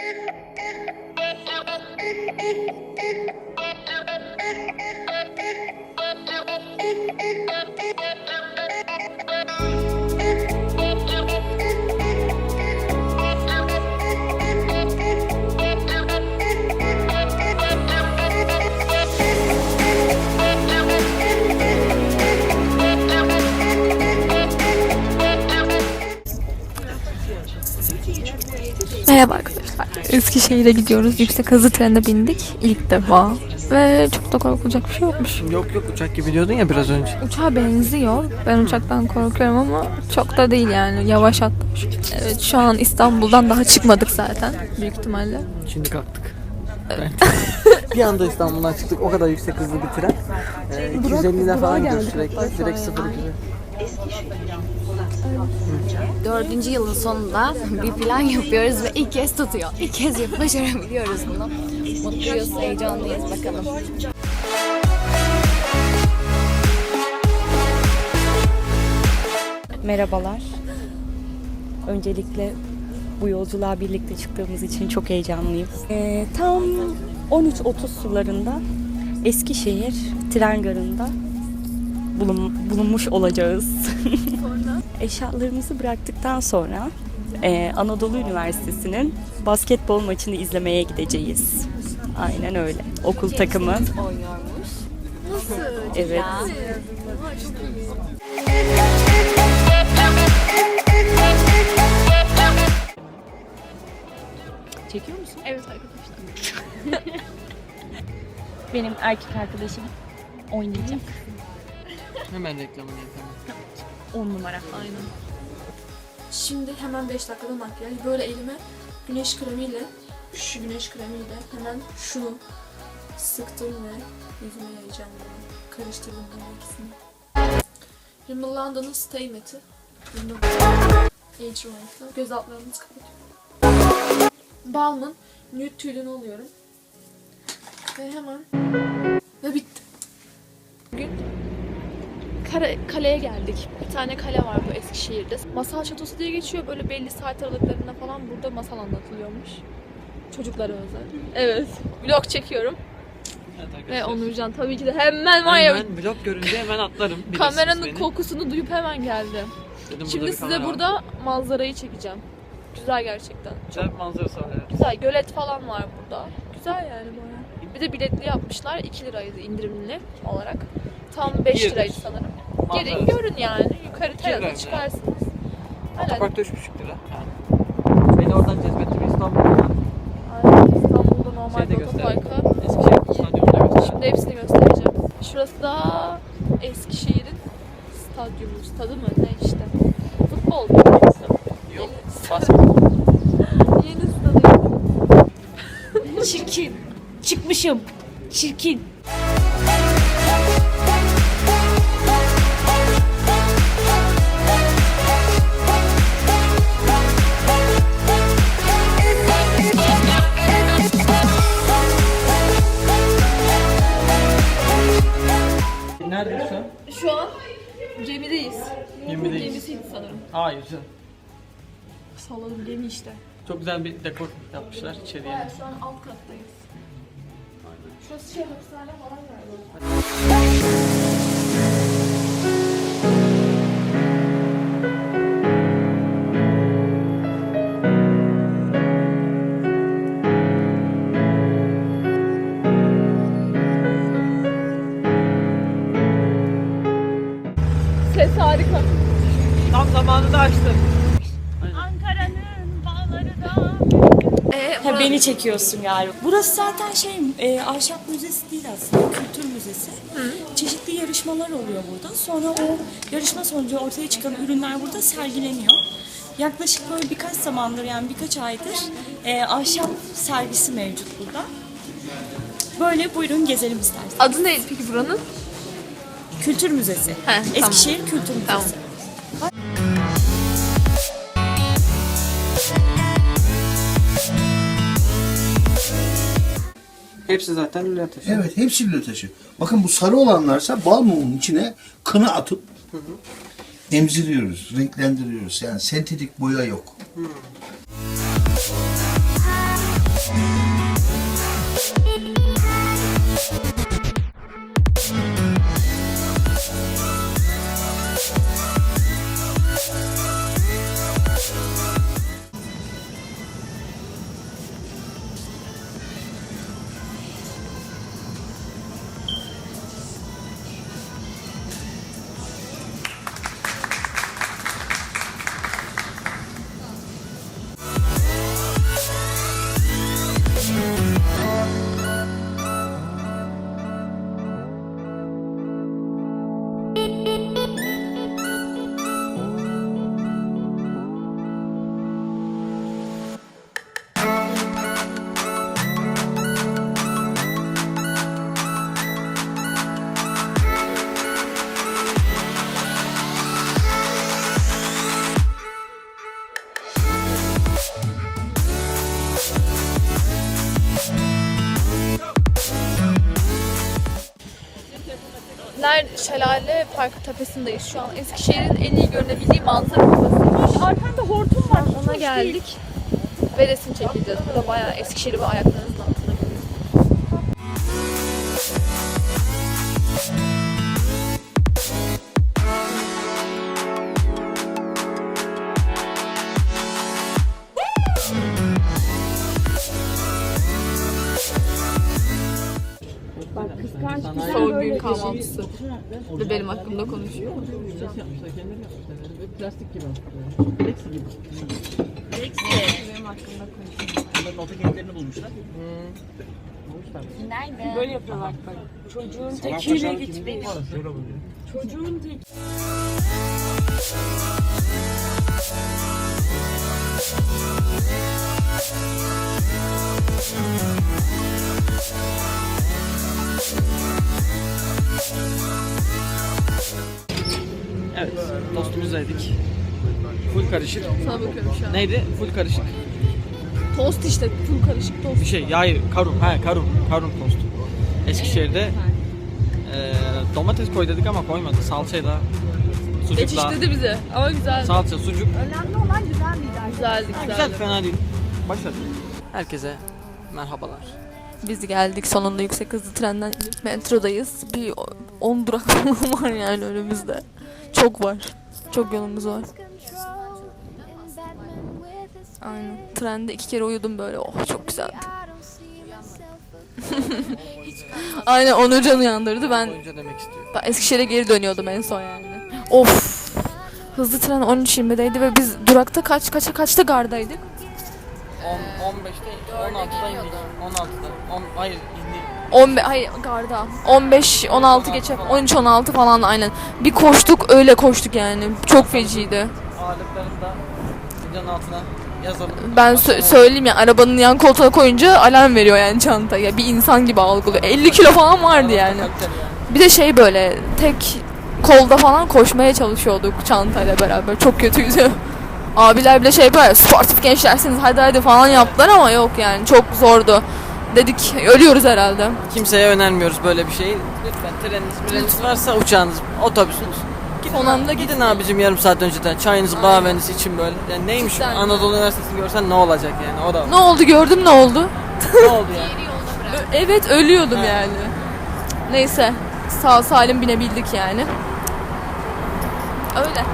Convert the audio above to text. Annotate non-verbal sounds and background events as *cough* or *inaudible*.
Thank you. Eskişehir'e gidiyoruz. Yüksek hızlı trene bindik ilk defa. Ve çok da korkulacak bir şey yokmuş. Yok yok uçak gibi diyordun ya biraz önce. Uçağa benziyor. Ben uçaktan korkuyorum ama çok da değil yani. Yavaş atlamış. Evet şu an İstanbul'dan daha çıkmadık zaten. Büyük ihtimalle. Şimdi kalktık. *laughs* bir anda İstanbul'dan çıktık. O kadar yüksek hızlı bir tren. Ee, 250'den falan gidiyor sürekli. Direkt 0 Dördüncü yılın sonunda bir plan yapıyoruz ve ilk kez tutuyor. İlk kez yapıp başarabiliyoruz bunu. Mutluyuz, heyecanlıyız bakalım. Merhabalar. Öncelikle bu yolculuğa birlikte çıktığımız için çok heyecanlıyım. Ee, tam 13.30 sularında Eskişehir tren garında bulun- bulunmuş olacağız. *laughs* Eşyalarımızı bıraktıktan sonra e, Anadolu Üniversitesi'nin basketbol maçını izlemeye gideceğiz. Aynen öyle. Okul takımı. Oynuyormuş. Evet. Çekiyor musun? Evet arkadaşlar. *laughs* Benim erkek arkadaşım oynayacak. Hemen reklamını yapalım. 10 numara. Aynen. Şimdi hemen 5 dakikada makyaj. Böyle elime güneş kremiyle, şu güneş kremiyle hemen şunu sıktım ve yüzüme yayacağım bunu. Karıştırdım bunların ikisini. Rimmel Stay. Rimmel Age Remove'la göz altlarımızı kapatıyorum. Balm'ın Nude tüylünü alıyorum. Ve hemen... Ve bitti. Kare, kaleye geldik. Bir tane kale var bu Eskişehir'de. Masal Şatosu diye geçiyor. Böyle belli saat aralıklarında falan burada masal anlatılıyormuş. Çocuklara özel. Evet. Vlog çekiyorum. Evet Ve. Onurcan tabii ki de hemen var ya Ben vlog görünce hemen atlarım. Bilirsiniz kameranın beni. kokusunu duyup hemen geldi. Dedim, Şimdi size kamera var. burada manzarayı çekeceğim. Güzel gerçekten. Güzel bir manzarası var evet. Güzel. Gölet falan var burada. Güzel yani baya. Bir de biletli yapmışlar. 2 liraydı indirimli olarak. Tam 5 Girdik. liraydı sanırım. Gelin görün yani. Yukarı terasa yani. çıkarsınız. Otoparkta 3,5 lira. Yani. Beni oradan cezbetti bir İstanbul'dan. Aynen. İstanbul'da normalde otoparka. Eskişehir stadyumunda göster. Şimdi hepsini göstereceğim. Şurası da Eskişehir'in stadyumu, stadı mı ne işte. Futbol. Yok. Basketbol. *laughs* Yeni stadı. *laughs* Çirkin. Çıkmışım. Çirkin. Nerede şu an? Şu an gemideyiz. Gemideyiz. Gemisiydi sanırım. Hayır canım. Salladım gemi işte. Çok güzel bir dekor yapmışlar içeriye. Evet şu an alt kattayız. Şurası şey hapishane falan galiba. Ha, beni çekiyorsun galiba. Burası zaten şey, e, ahşap müzesi değil aslında, kültür müzesi. Çeşitli yarışmalar oluyor burada. Sonra o yarışma sonucu ortaya çıkan ürünler burada sergileniyor. Yaklaşık böyle birkaç zamandır yani birkaç aydır e, ahşap sergisi mevcut burada. Böyle buyurun gezelim isterseniz. Adı neydi peki buranın? Kültür Müzesi. He, tamam. Eskişehir Kültür Müzesi. Tamam. Hepsi zaten lüle taşı. Evet hepsi lüle taşı. Bakın bu sarı olanlarsa bal mumunun içine kını atıp emziriyoruz, renklendiriyoruz. Yani sentetik boya yok. Fener Şelale Park tepesindeyiz şu an. Eskişehir'in en iyi görünebildiği manzara burası. Arkanda hortum var. Ona geldik. Ve resim çekeceğiz. Bu da bayağı Eskişehir'i ve ayaklarınızın kahvaltısı. Ve benim hakkımda konuşuyor. Plastik gibi aslında. Gibi. Lexi. Benim hakkımda konuşuyor. Bunların orta keklerini bulmuşlar. Nerede? Böyle yapıyorlar. Çocuğun tekiyle git benim. Çocuğun teki. 9'daydık. Full karışık. Sana. Şey Neydi? Full karışık. Tost işte. Full karışık tost. Bir şey. Ya hayır. Karum. Ha karum. Karum tostu. Eskişehir'de e, domates koy dedik ama koymadı. Salçayla sucukla. Geçiştirdi bizi. Ama güzeldi. Salça, sucuk. Önemli olan güzel miydi Güzeldi, Ha, güzeldi. güzel fena değil. Başladı. Herkese merhabalar. Biz geldik sonunda yüksek hızlı trenden metrodayız. Bir 10 durak *laughs* var yani önümüzde. Çok var. Çok yolumuz var. Aynen. Trende iki kere uyudum böyle. Oh çok güzeldi. *laughs* Aynen Onur Can uyandırdı. Ben, Boyunca demek istiyor. ben Eskişehir'e geri dönüyordum en son yani. Of. Hızlı tren 13.20'deydi ve biz durakta kaç kaça kaçta gardaydık? 10, 15'te, 16'da indik. 16'da. 10, hayır indik. 15 hayır garda. 15 16 geçe 13 16 falan aynen. Bir koştuk öyle koştuk yani. Çok feciydi. Altına yazalım. Ben sö- söyleyeyim ya arabanın yan koltuğuna koyunca alarm veriyor yani çantaya. Bir insan gibi algılıyor. 50 kilo falan vardı yani. Bir de şey böyle tek kolda falan koşmaya çalışıyorduk çantayla beraber. Çok kötüydü. Abiler bile şey yapıyor sportif gençlersiniz hadi hadi falan yaptılar ama yok yani çok zordu. Dedik ölüyoruz herhalde. Kimseye önermiyoruz böyle bir şeyi. Lütfen treniniz, treniniz varsa uçağınız, otobüsünüz. Gidin, Son anda gidin abicim yarım saat önceden çayınızı kahvenizi için böyle. Yani neymiş Cidden. Anadolu Üniversitesi'ni görsen ne olacak yani o da Ne oldu gördüm ne oldu? *laughs* ne oldu yani. Ö- Evet ölüyordum yani. Neyse sağ salim binebildik yani. Öyle.